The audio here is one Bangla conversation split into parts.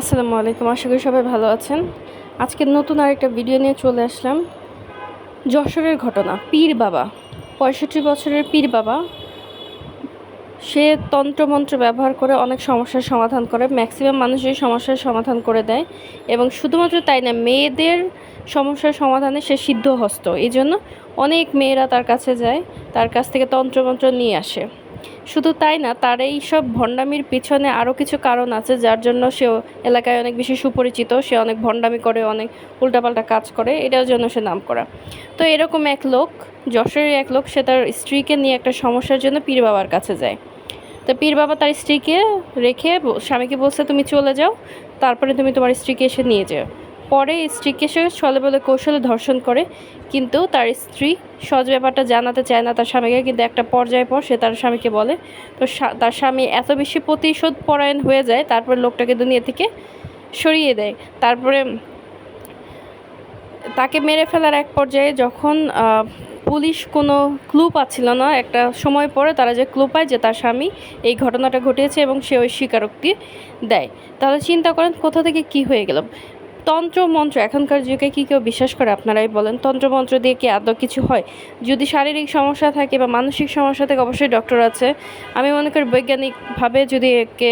আসসালামু আলাইকুম, আশা করি সবাই ভালো আছেন। আজকে নতুন আরেকটা ভিডিও নিয়ে চলে আসলাম। যশোরের ঘটনা, পীর বাবা, পঁয়ষট্টি বছরের পীর বাবা। সে তন্ত্রমন্ত্র ব্যবহার করে অনেক সমস্যার সমাধান করে ম্যাক্সিমাম মানুষের সমস্যার সমাধান করে দেয় এবং শুধুমাত্র তাই না, মেয়েদের সমস্যার সমাধানে সে সিদ্ধহস্ত। এই জন্য অনেক মেয়েরা তার কাছে যায়, তার কাছ থেকে তন্ত্রমন্ত্র নিয়ে আসে। শুধু তাই না, তার এই সব ভণ্ডামির পিছনে আরও কিছু কারণ আছে, যার জন্য সে এলাকায় অনেক বেশি সুপরিচিত, সে অনেক ভণ্ডামি করে, অনেক উল্টাপাল্টা কাজ করে, এটার জন্য সে নাম করা তো এরকম এক লোক, যশোরের এক লোক, সে তার স্ত্রীকে নিয়ে একটা সমস্যার জন্য পীর বাবার কাছে যায়। তো পীর বাবা তার স্ত্রীকে রেখে স্বামীকে বলছে, তুমি চলে যাও, তারপরে তুমি তোমার স্ত্রীকে এসে নিয়ে যাও। পরে স্ত্রীকে সে ছলে বলে কৌশলে ধর্ষণ করে, কিন্তু তার স্ত্রী সহজ ব্যাপারটা জানাতে চায় না তার স্বামীকে, কিন্তু একটা পর্যায়ে পর সে তার স্বামীকে বলে, তো তার স্বামী এত বেশি প্রতিশোধ পরায়ণ হয়ে যায়, তারপরে লোকটাকে দুনিয়া থেকে সরিয়ে দেয়। তারপরে তাকে মেরে ফেলার এক পর্যায়ে যখন পুলিশ কোনো ক্লু পাচ্ছিল না, একটা সময় পরে তারা যে ক্লু পায় যে তার স্বামী এই ঘটনাটা ঘটিয়েছে এবং সে ওই স্বীকারোক্তি দেয়। তাহলে চিন্তা করেন কোথা থেকে কি হয়ে গেল? তন্ত্র মন্ত্র এখনকার যুগে কি কেউ বিশ্বাস করে? আপনারাই বলেন। তন্ত্রমন্ত্র দিয়ে কি আদৌ কিছু হয়? যদি শারীরিক সমস্যা থাকে বা মানসিক সমস্যা থাকে, অবশ্যই ডক্টর আছে। আমি মনে করি বৈজ্ঞানিকভাবে যদি একে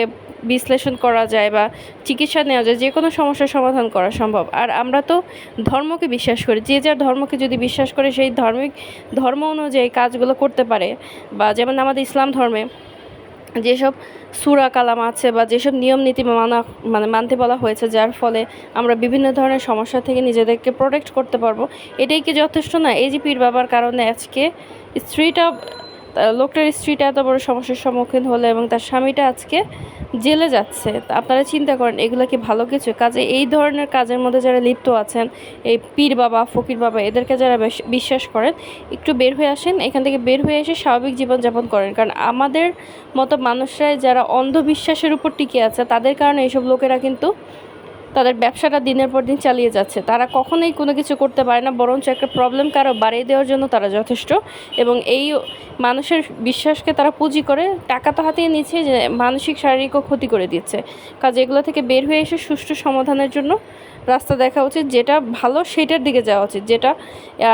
বিশ্লেষণ করা যায় বা চিকিৎসা নেওয়া যায়, যে কোনো সমস্যার সমাধান করা সম্ভব। আর আমরা তো ধর্মকে বিশ্বাস করি। যে যার ধর্মকে যদি বিশ্বাস করে, সেই ধর্মিক ধর্ম অনুযায়ী কাজগুলো করতে পারে। বা যেমন আমাদের ইসলাম ধর্মে যেসব সুরা কালাম আছে বা যেসব নিয়ম নীতি মানা মানে মানতে বলা হয়েছে, যার ফলে আমরা বিভিন্ন ধরনের সমস্যা থেকে নিজেদেরকে প্রোটেক্ট করতে পারব, এটাই কি যথেষ্ট না? এই যে পীর বাবার কারণে আজকে স্ত্রীটা লোকটার স্ত্রীটা এত বড় সমস্যার সম্মুখীন হলো এবং তার স্বামীটা আজকে জেলে যাচ্ছে। আপনারা চিন্তা করেন, এগুলো কি ভালো কিছু? কাজে এই ধরনের কাজের মধ্যে যারা লিপ্ত আছেন, এই পীর বাবা, ফকির বাবা, এদেরকে যারা বেশ- বিশ্বাস করেন, একটু বের হয়ে আসেন। এখান থেকে বের হয়ে এসে স্বাভাবিক জীবনযাপন করেন। কারণ আমাদের মতো মানুষরাই যারা অন্ধবিশ্বাসের উপর টিকে আছে, তাদের কারণে এইসব লোকেরা কিন্তু তাদের ব্যবসাটা দিনের পর দিন চালিয়ে যাচ্ছে। তারা কখনোই কোনো কিছু করতে পারে না, বরঞ্চ একটা প্রবলেম কারও বাড়িয়ে দেওয়ার জন্য তারা যথেষ্ট। এবং এই মানুষের বিশ্বাসকে তারা পুঁজি করে টাকা তো হাতিয়ে নিচ্ছে যে মানসিক, শারীরিকও ক্ষতি করে দিচ্ছে। কাজে এগুলো থেকে বের হয়ে এসে সুষ্ঠু সমাধানের জন্য রাস্তা দেখা উচিত, যেটা ভালো সেটার দিকে যাওয়া উচিত। যেটা,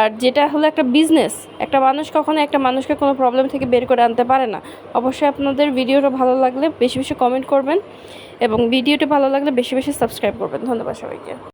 আর যেটা হলো একটা বিজনেস একটা মানুষ কখনো একটা মানুষকে কোনো প্রবলেম থেকে বের করে আনতে পারে না। অবশ্যই আপনাদের ভিডিওটা ভালো লাগলে বেশি বেশি কমেন্ট করবেন এবং ভিডিওটি ভালো লাগলে বেশি বেশি সাবস্ক্রাইব করবেন। ধন্যবাদ সবাইকে।